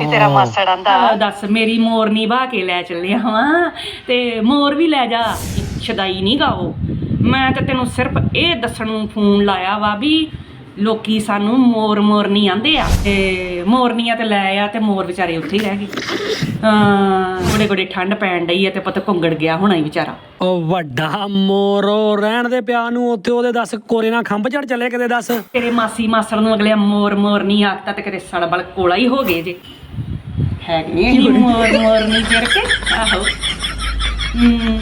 ਤੇ ਤੇਰਾ ਮਾਸੜ ਆਂਦਾ। ਆ ਦੱਸ ਮੇਰੀ ਮੋਰਨੀ ਬਹਾ ਕੇ ਲੈ ਚੱਲਿਆ ਵਾਂ। ਤੇ ਮੋਰ ਵੀ ਲੈ ਜਾ ਛਦਾਈ ਨਹੀਂ ਗਾਓ ਮੈਂ ਤੇ ਤੈਨੂੰ ਸਿਰਫ ਇਹ ਦੱਸਣ ਨੂੰ ਫੋਨ ਲਾਇਆ ਵਾ ਵੀ ਲੋਕੀ ਸਾਨੂੰ ਮੋਰ ਮੋਰਨੀ ਆਂਦੇ ਆ ਤੇ ਮੋਰਨੀਆਂ ਤੇ ਲੈ ਆ ਤੇ ਮੋਰ ਵਿਚਾਰੇ ਉੱਥੇ ਹੀ ਰਹਿ ਗਏ। ਹਾਂ ਗੋੜੇ ਗੋੜੇ ਠੰਡ ਪੈਣ ਡਈ ਆ ਤੇ ਪਤਾ ਘੁੰਗੜ ਗਿਆ ਹੋਣਾ ਹੀ ਵਿਚਾਰਾ। ਉਹ ਵੱਡਾ ਮੋਰੋ ਰਹਿਣ ਦੇ ਪਿਆ ਨੂੰ ਉੱਥੇ ਉਹਦੇ ਦੱਸ ਕੋਰੇ ਨਾਲ ਖੰਭ ਚੜ ਚੱਲੇ ਕਿਤੇ ਦੱਸ। ਤੇਰੇ ਮਾਸੀ ਮਾਸੜ ਨੂੰ ਅਗਲੇ ਮੋਰ ਮੋਰਨੀ ਆਖਤਾ ਤੇ ਕਿਤੇ ਸੜਬਲ ਕੋਲਾ ਹੀ ਹੋ ਗਏ ਜੇ। ਹੀ ਮੋਰ ਮੋਰਨੀ ਫਿਰ ਕੇ ਆਹੋ। ਹੂੰ।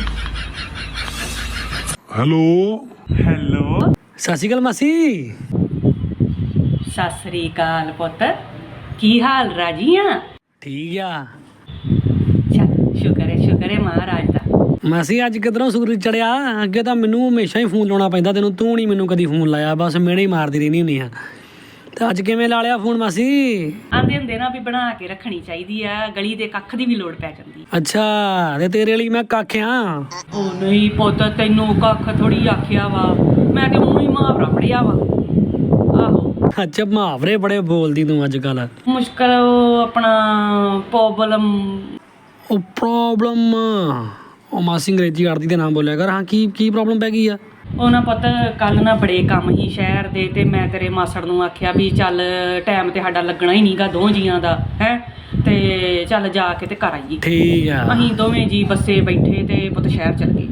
Hello hello. ਸਤਿ ਸ਼੍ਰੀ ਅਕਾਲ ਮਾਸੀ। ਸਤਿ ਸ੍ਰੀ ਅਕਾਲ ਪੁੱਤ। ਕੀ ਹਾਲ ਰਾਜੀ ਆ ਠੀਕ ਆ। ਸ਼ੁਕਰ ਹੈ ਸ਼ੁਕਰ ਹੈ ਮਹਾਰਾਜ ਦਾ। ਮਾਸੀ ਅੱਜ ਕਿਧਰੋਂ ਸੂਰਜ ਚੜਿਆ? ਅੱਗੇ ਤਾਂ ਮੈਨੂੰ ਹਮੇਸ਼ਾ ਹੀ ਫੋਨ ਲਾਉਣਾ ਪੈਂਦਾ ਤੈਨੂੰ ਤੂੰ ਨਹੀਂ ਮੈਨੂੰ ਕਦੀ ਫੋਨ ਲਾਇਆ ਬਸ ਮੇੜੇ ਹੀ ਮਾਰਦੀ ਰਹਿੰਦੀ ਹੁੰਦੀ ਆ। ਤੇ ਅੱਜ ਕਿਵੇਂ ਲਾ ਲਿਆ ਫੋਨ ਮਾਸੀ? ਆਂਦੇ ਹੁੰਦੇ ਨਾ ਵੀ ਬਣਾ ਕੇ ਰੱਖਣੀ ਚਾਹੀਦੀ ਆ ਗਲੀ ਦੇ ਕੱਖ ਦੀ ਵੀ ਲੋੜ ਪੈ ਜਾਂਦੀ। ਅੱਛਾ ਤੇ ਤੇਰੇ ਲਈ ਮੈਂ ਕੱਖ ਆ? ਉਹ ਨਹੀਂ ਪੁੱਤ ਤੈਨੂੰ ਕੱਖ ਥੋੜੀ ਆਖਿਆ ਵਾ। ਮੈਂ ਤੇ ਮੂੰਹ ਹੀ ਮਾਰ ਪੜਿਆ ਵਾ। ਅੱਛਾ ਮੁਹਾਵਰੇ ਬੜੇ ਬੋਲਦੀ ਤੂੰ ਅੱਜ ਕੱਲ ਮੁਸ਼ਕਲ ਉਹ ਆਪਣਾ ਪ੍ਰੋਬਲਮ ਉਹ ਪ੍ਰੋਬਲਮ ਉਹ ਮਾਸੀ ਅੰਗਰੇਜ਼ੀ ਅੜਦੀ ਤੇ ਨਾਮ ਬੋਲਿਆ ਕਰ। ਹਾਂ ਕੀ ਕੀ ਪ੍ਰੋਬਲਮ ਪੈ ਗਈ ਆ? ਉਹ ਨਾ ਪੁੱਤ ਕੱਲ ਨਾ ਬੜੇ ਕੰਮ ਹੀ ਸ਼ਹਿਰ ਦੇ ਤੇ ਮੈਂ ਤੇਰੇ ਮਾਸੜ ਨੂੰ ਆਖਿਆ ਵੀ ਚੱਲ ਟਾਈਮ ਤੇ ਸਾਡਾ ਲੱਗਣਾ ਹੀ ਨਹੀਂਗਾ ਦੋ ਜੀਆਂ ਦਾ ਹੈ? ਤੇ ਚੱਲ ਜਾ ਕੇ ਤੇ ਘਰ ਆਈਏ। ਠੀਕ ਆ। ਅਸੀਂ ਦੋਵੇਂ ਜੀ ਬੱਸੇ ਬੈਠੇ ਤੇ ਪੁੱਤ ਸ਼ਹਿਰ ਚਲ ਗਏ।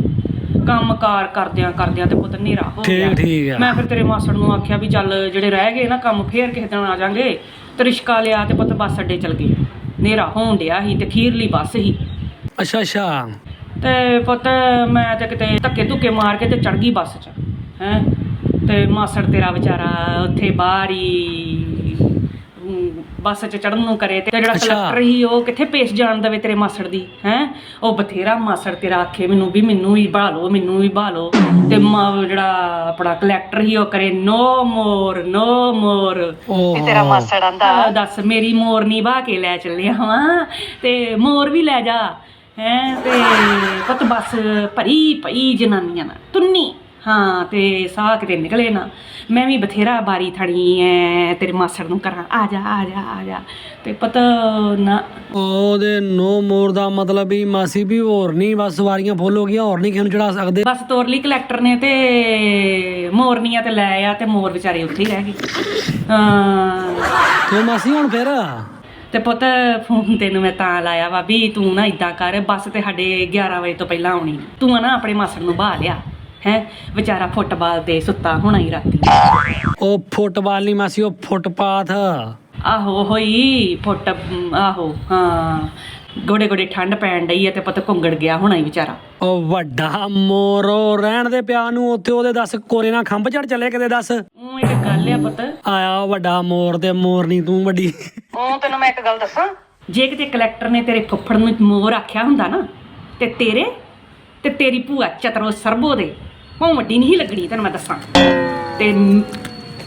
ਕੰਮਕਾਰ ਕਰਦਿਆਂ ਕਰਦਿਆਂ ਤੇ ਪੁੱਤ ਹਨੇਰਾ ਹੋ ਠੀਕ- ਗਿਆ। ਠੀਕ ਆ। ਮੈਂ ਫਿਰ ਤੇਰੇ ਮਾਸੜ ਨੂੰ ਆਖਿਆ ਵੀ ਚੱਲ ਜਿਹੜੇ ਰਹਿ ਗਏ ਨਾ ਕੰਮ ਫੇਰ ਕਿਸੇ ਦਿਨ ਆ ਜਾਾਂਗੇ। ਤੇ ਰਿਸ਼ਕਾ ਲਿਆ ਤੇ ਪੁੱਤ ਬੱਸ ਅੱਡੇ ਚਲ ਗਏ। ਹਨੇਰਾ ਹੋਣ ਡਿਆ ਸੀ ਤੇ ਖੀਰਲੀ ਬੱਸ ਸੀ। ਅੱਛਾ ਅੱਛਾ। ਤੇ ਪੁੱਤ ਮੈਂ ਤੇ ਕਿਤੇ ਧੱਕੇ ਧੁੱਕੇ ਮਾਰ ਕੇ ਤੇ ਚੜ ਗਈ ਬੱਸ 'ਚ। ਹੈ? ਤੇ ਮਾਸੜ ਤੇਰਾ ਵਿਚਾਰਾ ਉੱਥੇ ਬਾਹਰ ਹੀ ਬੱਸ 'ਚ ਚੜਨ ਨੂੰ ਕਰੇ ਤੇ ਜਿਹੜਾ ਅੱਛਾ। ਕਲੈਕਟਰ ਸੀ ਉਹ ਕਿੱਥੇ ਪੇਸ਼ ਜਾਣ ਦਵੇ ਤੇਰੇ ਮਾਸੜ ਦੀ ਹੈ? ਉਹ ਬਥੇਰਾ ਮਾਸੜ ਤੇਰਾ ਆਖੇ ਮੈਨੂੰ ਵੀ ਮੈਨੂੰ ਵੀ ਲਓ ਮੈਨੂੰ ਵੀ ਲਓ। ਤੇ ਮਾ- ਜਿਹੜਾ ਆਪਣਾ ਕਲੈਕਟਰ ਸੀ ਉਹ ਕਰੇ ਨੋ ਮੋਰ ਨੋ ਮੋਰ। ਤੇ ਤੇਰਾ ਓਹ ਮਾਸੜ ਆਂਦਾ। ਆ ਦੱਸ ਮੇਰੀ ਮੋਰਨੀ ਬਹਾ ਕੇ ਲੈ ਚੱਲਿਆ ਵਾਂ ਤੇ ਮੋਰ ਵੀ ਲੈ ਜਾ। ਹੈ ਤੇ ਪੁੱਤ ਬੱਸ ਭਰੀ ਪਈ ਜਨਾਨੀਆਂ ਨਾਲ ਤੁੰਨੀ। ਹਾਂ ਤੇ ਸਾਹ ਕਿਤੇ ਨਿਕਲੇ ਨਾ। ਮੈਂ ਵੀ ਬਥੇਰਾ ਬਾਰੀ ਥੜੀ ਐ ਤੇਰੇ ਮਾਸੜ ਨੂੰ ਕਰਾਂ। ਆ ਜਾ ਆ ਜਾ ਆ ਜਾ। ਤੇ ਪਤਾ ਨਾ। ਉਹਦੇ ਨੋ ਮੋਰ ਦਾ ਮਤਲਬ ਵੀ ਮਾਸੀ ਵੀ ਹੋਰ ਨਹੀਂ ਬਸ ਸਵਾਰੀਆਂ ਫੁੱਲ ਹੋ ਗਈਆਂ ਹੋਰ ਨਹੀਂ ਕਿਸੇ ਨੂੰ ਚੜਾ ਸਕਦੇ। ਬਸ ਤੋਰ ਲਈ ਕਲੈਕਟਰ ਨੇ ਤੇ ਮੋਰਨੀਆਂ ਤੇ ਲੈ ਆ ਤੇ ਮੋਰ ਵਿਚਾਰੇ ਉੱਥੇ ਹੀ ਰਹਿ ਗਏ। ਹਾਂ। ਤੇ ਮਾਸੀ ਹੁਣ ਫਿਰ? ਤੇ ਪੁੱਤ ਫੋਨ ਤੈਨੂੰ ਮੈਂ ਤਾਂ ਲਾਇਆ ਵਾ ਵੀ ਤੂੰ ਨਾ ਇਦਾਂ ਕਰ ਬੱਸ ਤੇ ਸਾਡੇ 11 ਵਜੇ ਤੋਂ ਪਹਿਲਾਂ ਆਉਣੀ। ਤੂੰ ਨਾ ਆਪਣੇ ਮਾਸੜ ਨੂੰ ਬਾਹ ਲਿਆ। ਹੈ। ਵਿਚਾਰਾ ਫੁੱਟਬਾਲ ਤੇ ਸੁੱਤਾ ਹੋਣਾ ਹੀ ਰਾਤੀ। ਉਹ ਫੁੱਟਬਾਲ ਨਹੀਂ ਮਾਸੀ ਉਹ ਫੁੱਟਪਾਥ। ਆਹੋ ਹੋਈ ਫੁੱਟ ਆਹੋ ਹਾਂ। ਗੋੜੇ ਗੋੜੇ ਠੰਡ ਪੈਣ ਡਈ ਆ ਤੇ ਪੁੱਤ ਘੁੰਗੜ ਗਿਆ ਹੋਣਾ ਹੀ ਵਿਚਾਰਾ। ਉਹ ਵੱਡਾ ਮੋਰੋ ਰਹਿਣ ਦੇ ਪਿਆ ਨੂੰ ਉੱਥੇ ਉਹਦੇ ਦੱਸ ਕੋਰੇ ਨਾਲ ਖੰਭ ਚੜ ਚੱਲੇ ਕਿਤੇ ਦੱਸ। ਉਹ ਇੱਕ ਗੱਲ ਆ ਪੁੱਤ। ਆਇਆ ਵੱਡਾ ਮੋਰ ਤੇ ਮੋਰਨੀ ਤੂੰ ਵੱਡੀ। ਉਹ ਤੈਨੂੰ ਮੈਂ ਇੱਕ ਗੱਲ ਦੱਸਾਂ? ਜੇ ਕਿਤੇ ਕਲੈਕਟਰ ਨੇ ਤੇਰੇ ਫੁੱਫੜ ਨੂੰ ਮੋਰ ਆਖਿਆ ਹੁੰਦਾ ਨਾ ਤੇ ਤੇਰੇ ਤੇ ਤੇਰੀ ਭੂਆ ਚਤਰੋ ਸਰਬੋ ਦੇ। ਉਹ ਵੱਡੀ ਨਹੀਂ ਲੱਗਣੀ ਤੈਨੂੰ ਮੈਂ ਦੱਸਾਂ। ਤੇ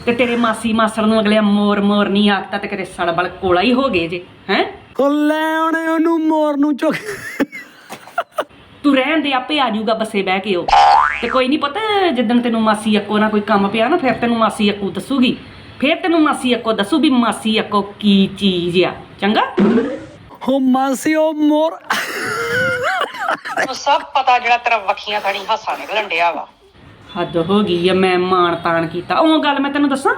ਤੇ ਤੇਰੇ ਮਾਸੀ ਮਾਸੜ ਨੂੰ ਅਗਲੇ ਮੋਰ ਮੋਰ ਨਹੀਂ ਆਖਤਾ ਤੇ ਕਿਤੇ ਸੜਬਲ ਕੋਲਾ ਹੀ ਹੋ ਗਏ ਜੇ ਹੈ? ਲੈ ਉਹਨੇ ਉਹਨੂੰ ਮੋਰ ਨੂੰ ਚੁੱਕ। ਤੂੰ ਰਹਿਣ ਦੇ ਆਪੇ ਆ ਜਾਊਗਾ ਬੱਸੇ ਬਹਿ ਕੇ ਉਹ। ਤੇ ਕੋਈ ਨਹੀਂ ਪਤਾ ਜਿੱਦਣ ਤੈਨੂੰ ਮਾਸੀ ਅੱਕੋ ਨਾ ਕੋਈ ਕੰਮ ਪਿਆ ਨਾ ਫਿਰ ਤੈਨੂੰ ਮਾਸੀ ਅੱਕੋ ਦੱਸੂਗੀ। ਫਿਰ ਤੈਨੂੰ ਮਾਸੀ ਅੱਕੋ ਦੱਸੂ ਵੀ ਮਾਸੀ ਅੱਕੋ ਕੀ ਚੀਜ਼ ਆ ਚੰਗਾ? ਉਹ ਮਾਸੀ ਉਹ ਮੋਰ। ਤੈਨੂੰ ਸਭ ਪਤਾ ਜਿਹੜਾ ਤੇਰਾ ਵੱਖੀਆਂ ਥਣੀ ਹਾਸਾ ਨਿਕਲਣ ਡਿਆ ਵਾ। ਹੱਦ ਹੋ ਗਈ ਆ, ਮੈਂ ਮਾਣ ਤਾਣ ਕੀਤਾ। ਉਹ ਗੱਲ ਮੈਂ ਤੈਨੂੰ ਦੱਸਾਂ?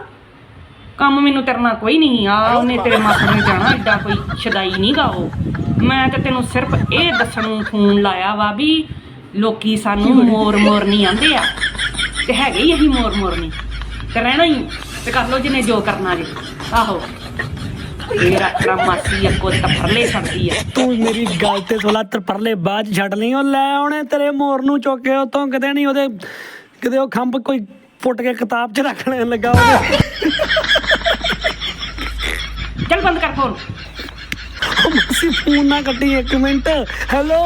ਕੰਮ ਮੈਨੂੰ ਤੇਰੇ ਨਾਲ ਕੋਈ ਨਹੀਂ ਆ, ਉਹਨੇ ਤੇਰੇ ਮਾਸੜ ਨੇ ਜਾਣਾ, ਏਡਾ ਕੋਈ ਛਦਾਈ ਨਹੀਂ ਗਾ ਉਹ। ਮੈਂ ਤੇ ਤੈਨੂੰ ਸਿਰਫ ਇਹ ਦੱਸਣ ਨੂੰ ਫੋਨ ਲਾਇਆ ਵਾ ਵੀ ਲੋਕੀ ਸਾਨੂੰ ਮੋਰ ਮੋਰ ਨਹੀਂ ਆਂਦੇ ਆ। ਤੇ ਹੈਗੇ ਹੀ ਅਸੀਂ ਮੋਰ ਮੋਰ ਨਹੀਂ ਤੇ ਰਹਿਣਾ ਹੀ ਤੇ ਕਰ ਲੋ ਜਿਹਨੇ ਜੋ ਕਰਨਾ ਜੀ। ਆਹੋ। ਇਹ ਰੱਖਣਾ ਮਾਸੀ ਅੱਗੋ ਤਫਰਲੇ ਸਕਦੀ ਆ ਤੂੰ ਮੇਰੀ ਗੱਲ ਤੇ ਥੋੜਾ ਤਰਪਰਲੇ ਬਾਅਦ 'ਚ ਛੱਡ ਲਈ ਉਹ ਲੈ ਉਹਨੇ ਤੇਰੇ ਮੋਰ ਨੂੰ ਚੁੱਕ ਕੇ ਉਤੋਂ ਕਿਤੇ ਨਹੀਂ ਉਹਦੇ ਕਿਤੇ ਉਹ ਖੰਭ ਕੋਈ ਫੁੱਟ ਕੇ ਕਿਤਾਬ 'ਚ ਰੱਖਣ ਲੱਗਾ ਉਹਦੇ। ਚੱਲ ਬੰਦ ਕਰ ਫੋਨ ਉਹ ਮਾਸੀ ਫੋਨ ਨਾ ਕੱਟੀ ਇੱਕ ਮਿੰਟ। ਹੈਲੋ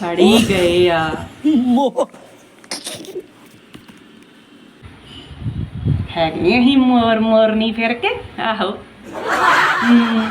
ਸੜੀ ਗਏ ਆ। ਮੋਰ। ਹੈਗੇ ਹੀ ਮੋਰ ਮੋਰਨੀ ਫਿਰ ਕੇ ਆਹੋ। ਹਮ,